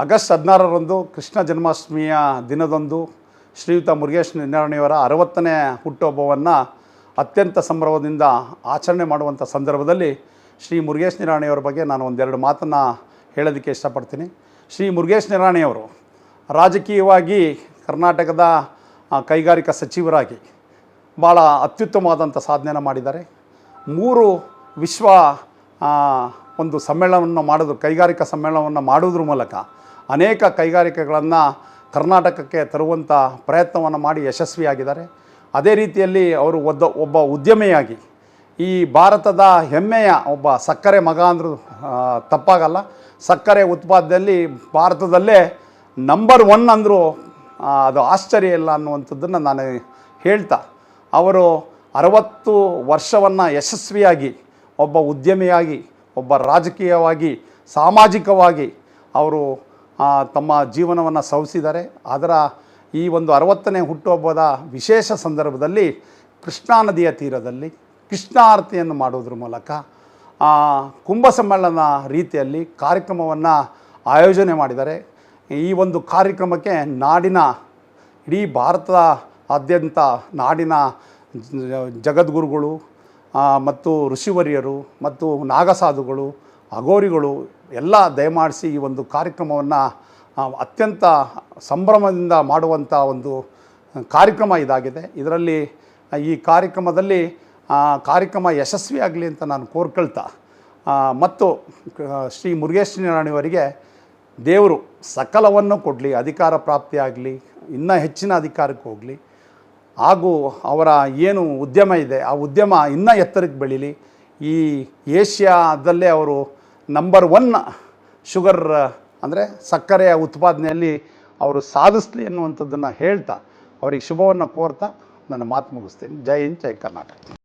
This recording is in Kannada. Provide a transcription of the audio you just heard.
ಆಗಸ್ಟ್ ಹದಿನಾರರಂದು ಕೃಷ್ಣ ಜನ್ಮಾಷ್ಟಮಿಯ ದಿನದಂದು ಶ್ರೀಯುತ ಮುರುಗೇಶ್ ನಿರಾಣಿಯವರ ಅರವತ್ತನೇ ಹುಟ್ಟುಹಬ್ಬವನ್ನು ಅತ್ಯಂತ ಸಂಭ್ರಮದಿಂದ ಆಚರಣೆ ಮಾಡುವಂಥ ಸಂದರ್ಭದಲ್ಲಿ ಶ್ರೀ ಮುರುಗೇಶ್ ನಿರಾಣಿಯವರ ಬಗ್ಗೆ ನಾನು ಒಂದೆರಡು ಮಾತನ್ನು ಹೇಳೋದಕ್ಕೆ ಇಷ್ಟಪಡ್ತೀನಿ. ಶ್ರೀ ಮುರುಗೇಶ್ ನಿರಾಣಿಯವರು ರಾಜಕೀಯವಾಗಿ ಕರ್ನಾಟಕದ ಕೈಗಾರಿಕಾ ಸಚಿವರಾಗಿ ಭಾಳ ಅತ್ಯುತ್ತಮವಾದಂಥ ಸಾಧನೆಯನ್ನು ಮಾಡಿದ್ದಾರೆ. ಮೂರು ವಿಶ್ವ ಒಂದು ಸಮ್ಮೇಳನವನ್ನು ಮಾಡೋದು, ಕೈಗಾರಿಕಾ ಸಮ್ಮೇಳನವನ್ನು ಮಾಡೋದ್ರ ಮೂಲಕ ಅನೇಕ ಕೈಗಾರಿಕೆಗಳನ್ನು ಕರ್ನಾಟಕಕ್ಕೆ ತರುವಂಥ ಪ್ರಯತ್ನವನ್ನು ಮಾಡಿ ಯಶಸ್ವಿಯಾಗಿದ್ದಾರೆ. ಅದೇ ರೀತಿಯಲ್ಲಿ ಅವರು ಒದ್ದ, ಒಬ್ಬ ಉದ್ಯಮಿಯಾಗಿ ಈ ಭಾರತದ ಹೆಮ್ಮೆಯ ಒಬ್ಬ ಸಕ್ಕರೆ ಮಗ ಅಂದರೂ ತಪ್ಪಾಗಲ್ಲ. ಸಕ್ಕರೆ ಉತ್ಪಾದನೆಯಲ್ಲಿ ಭಾರತದಲ್ಲೇ ನಂಬರ್ ಒನ್ ಅಂದರೂ ಅದು ಆಶ್ಚರ್ಯ ಇಲ್ಲ ಅನ್ನುವಂಥದ್ದನ್ನು ನಾನು ಹೇಳ್ತಾ, ಅವರು ಅರವತ್ತು ವರ್ಷವನ್ನು ಯಶಸ್ವಿಯಾಗಿ, ಒಬ್ಬ ಉದ್ಯಮಿಯಾಗಿ, ಒಬ್ಬ ರಾಜಕೀಯವಾಗಿ, ಸಾಮಾಜಿಕವಾಗಿ ಅವರು ತಮ್ಮ ಜೀವನವನ್ನು ಸವಿಸಿದ್ದಾರೆ ಅದರ ಈ ಒಂದು ಅರವತ್ತನೇ ಹುಟ್ಟುಹಬ್ಬದ ವಿಶೇಷ ಸಂದರ್ಭದಲ್ಲಿ ಕೃಷ್ಣಾ ನದಿಯ ತೀರದಲ್ಲಿ ಕೃಷ್ಣ ಆರತಿಯನ್ನು ಮಾಡೋದ್ರ ಮೂಲಕ ಕುಂಭ ಸಮ್ಮೇಳನ ರೀತಿಯಲ್ಲಿ ಕಾರ್ಯಕ್ರಮವನ್ನು ಆಯೋಜನೆ ಮಾಡಿದ್ದಾರೆ ಈ ಒಂದು ಕಾರ್ಯಕ್ರಮಕ್ಕೆ ನಾಡಿನ ಇಡೀ ಭಾರತದಾದ್ಯಂತ ನಾಡಿನ ಜಗದ್ಗುರುಗಳು ಮತ್ತು ಋಷಿವರ್ಯರು ಮತ್ತು ನಾಗಸಾಧುಗಳು ಅಘೋರಿಗಳು ಎಲ್ಲ ದಯಮಾಡಿಸಿ ಈ ಒಂದು ಕಾರ್ಯಕ್ರಮವನ್ನು ಅತ್ಯಂತ ಸಂಭ್ರಮದಿಂದ ಮಾಡುವಂಥ ಒಂದು ಕಾರ್ಯಕ್ರಮ ಇದಾಗಿದೆ. ಇದರಲ್ಲಿ ಈ ಕಾರ್ಯಕ್ರಮದಲ್ಲಿ ಕಾರ್ಯಕ್ರಮ ಯಶಸ್ವಿಯಾಗಲಿ ಅಂತ ನಾನು ಕೋರ್ಕೊಳ್ತಾ ಮತ್ತು ಶ್ರೀ ಮುರುಗೇಶ್ ನಾರಾಯಣಿಯವರಿಗೆ ದೇವರು ಸಕಲವನ್ನು ಕೊಡಲಿ, ಅಧಿಕಾರ ಪ್ರಾಪ್ತಿಯಾಗಲಿ ಇನ್ನೂ ಹೆಚ್ಚಿನ ಅಧಿಕಾರಕ್ಕೆ ಹೋಗಲಿ, ಹಾಗೂ ಅವರ ಏನು ಉದ್ಯಮ ಇದೆ, ಆ ಉದ್ಯಮ ಇನ್ನೂ ಎತ್ತರಕ್ಕೆ ಬೆಳೀಲಿ. ಈ ಏಷ್ಯಾದಲ್ಲೇ ಅವರು ನಂಬರ್ ಒನ್ ಶುಗರ್ ಅಂದರೆ ಸಕ್ಕರೆಯ ಉತ್ಪಾದನೆಯಲ್ಲಿ ಅವರು ಸಾಧಿಸ್ಲಿ ಅನ್ನುವಂಥದ್ದನ್ನು ಹೇಳ್ತಾ, ಅವರಿಗೆ ಶುಭವನ್ನು ಕೋರ್ತಾ ನನ್ನ ಮಾತು ಮುಗಿಸ್ತೀನಿ. ಜೈ ಹಿಂದ್, ಜೈ ಕರ್ನಾಟಕ.